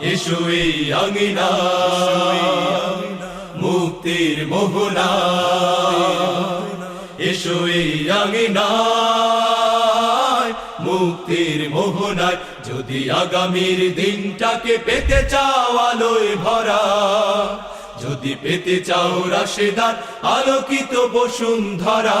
এসো এই আঙিনা, মুক্তির মোহনা। এসো এই আঙিনা, মুক্তির মোহনায় যদি আগামীর দিনটাকে পেতে চাও আলোয় ভরা, যদি পেতে চাও রাশেদার আলোকিত বসুন্ধরা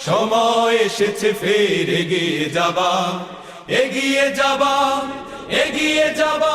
সময় এসেছে ফের এগিয়ে যাবা এগিয়ে যাবা এগিয়ে যাবা